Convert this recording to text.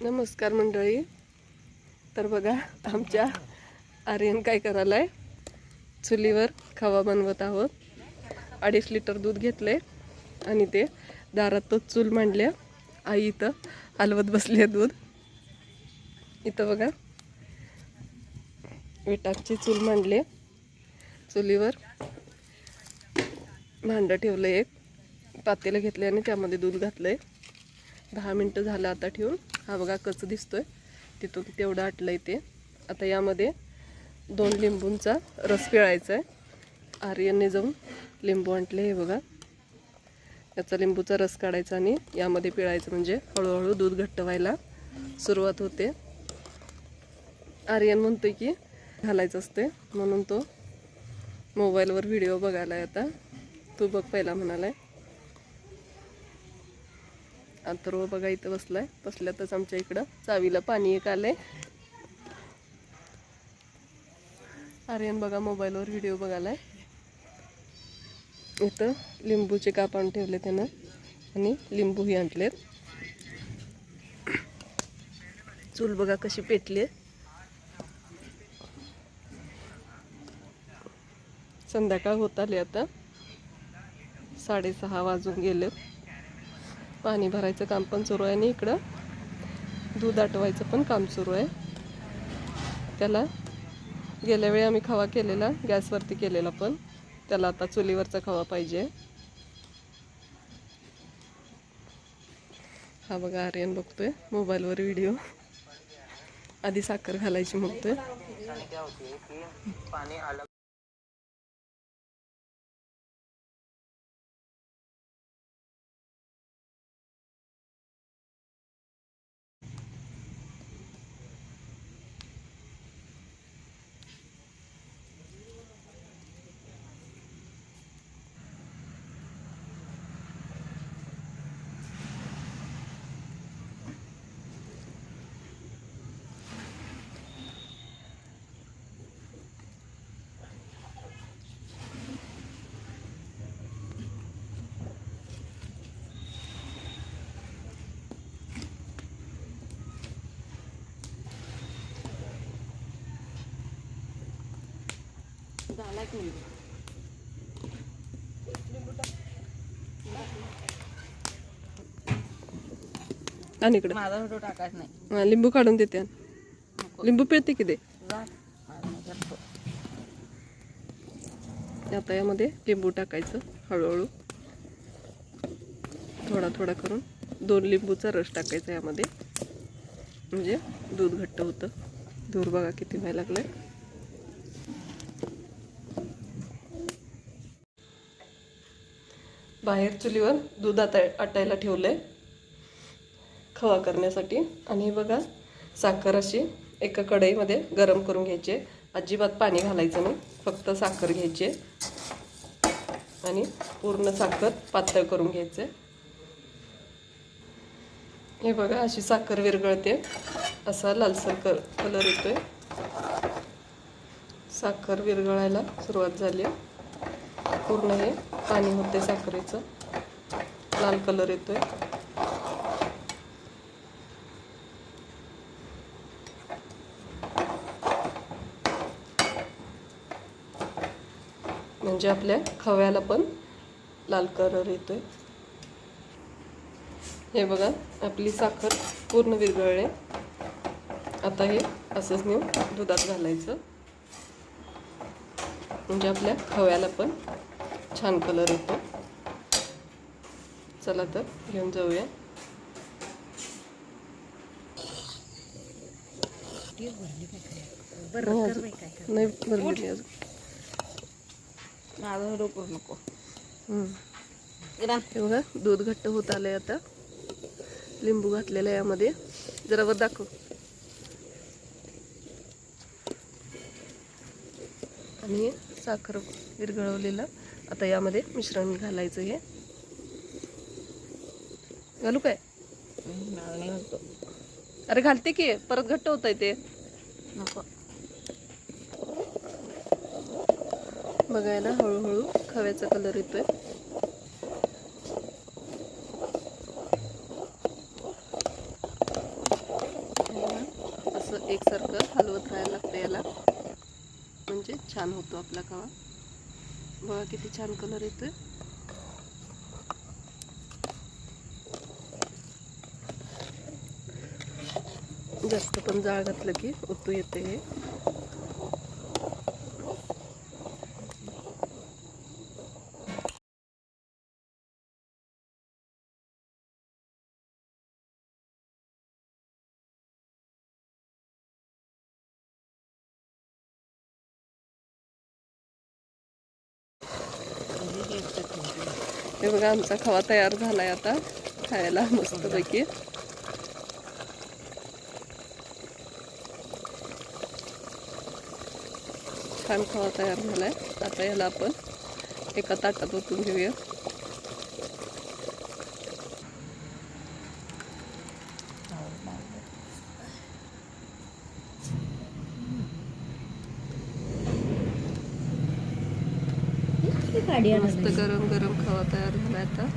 नमस्कार मंडळी. तर बघा आमच्या आर्यन काय करायलाय? चुलीवर खवा बनवत आहोत. अडीच लिटर दूध घेतले आणि ते दारातच चूल मांडल्या. आई इथं हलवत बसली आहे दूध. इथं बघा विटाची चूल मांडली चुलीवर भांडं ठेवलं एक. पातेलं घेतलं आणि त्यामध्ये दूध घातलंय. दहा मिनटं झालं आता ठेवून. हा बघा कच दिसतोय. तिथून तेवढं आटलंय ते. आता यामध्ये दोन लिंबूंचा रस पिळायचा आहे आर्यनने जाऊन लिंबू आणले हे बघा. याचा लिंबूचा रस काढायचा आणि यामध्ये पिळायचं म्हणजे हळूहळू दूध घट्ट व्हायला सुरुवात होते. आर्यन म्हणतोय की घालायचं असते म्हणून तो मोबाईलवर व्हिडिओ बघायला आता. तू बघ पहिला म्हणाला आहे अथर्व बघा इथं बसलाय. बसल्यातच आमच्या इकडं चावीला पाणी एक आलंय. आर्यन बघा मोबाईलवर व्हिडिओ बघायलाय इथं लिंबूचे काप आणून ठेवले त्यानं आणि लिंबूही आणलेत. चूल बघा कशी पेटली संध्याकाळ होत आली आता. साडेसहा वाजून गेलेत. पाणी भरायचं काम पण सुरू आहे आणि इकडं दूध आटवायचं पण काम सुरू आहे. त्याला गेल्या वेळी आम्ही खवा केलेला गॅसवरती केलेला पण. त्याला आता चुलीवरचा खवा पाहिजे. हा बघा आर्यन बघतोय मोबाईलवर व्हिडिओ. आधी साखर घालायची म्हणतोय. आणि इकडं. माझा व्हिडिओ टाकायचा नाही. हा, लिंबू काढून देते. लिंबू पिळते की ते जा. माझा नाही करतो. आता यामध्ये लिंबू टाकायचं हळूहळू. थोडा थोडा करून दोन लिंबूचा रस टाकायचा यामध्ये. म्हणजे दूध घट्ट होतं. दूर बघा किती व्हायला लागलंय. बाहेर चुलीवर दूध आता आटायला आहे खवा करण्यासाठी. आणि हे बघा साखर अशी एका कढईमध्ये गरम करून घ्यायची अजिबात पाणी घालायचं नाही. फक्त साखर घ्यायची आणि पूर्ण साखर पातळ करून घ्यायचे हे बघा अशी साखर विरगळते असा लालसर कर कलर येतोय. साखर विरघळायला सुरुवात झाली पूर्ण हे पाणी होते साखरेचं. लाल कलर येतोय. म्हणजे आपल्या खव्याला पण लाल कलर येतोय. हे बघा आपली साखर पूर्ण विरघळले. आता हे असंच नेऊन दुधात घालायचं. म्हणजे आपल्या खव्याला पण छान कलर येतो. चला तर घेऊन जाऊया. नाही अजून. माझा नको. हे बघा दूध घट्ट होत आलंय आता. लिंबू घातलेलं आहे यामध्ये. जरा वर दाखव. आणि साखर विरघळवलेलं. आता यामध्ये मिश्रण घालायचं हे. घालू काय? अरे घालते की परत घट्ट होत आहे ते. नको. बघायला हळूहळू खव्याचा कलर येतोय. एकसारखं हलवत राहायला लागतं याला. म्हणजे छान होतो आपला खवा. बघा किती छान कलर येतोय. जास्त पण जाळ घातलं की उतू येते हे. हे बघा आमचा खवा तयार झालाय आता. खायला मस्तपैकी. छान खवा तयार झालाय. आता याला आपण एका ताटात ओतून घेऊया मस्त गरम गरम खवा तयार झालाय आता.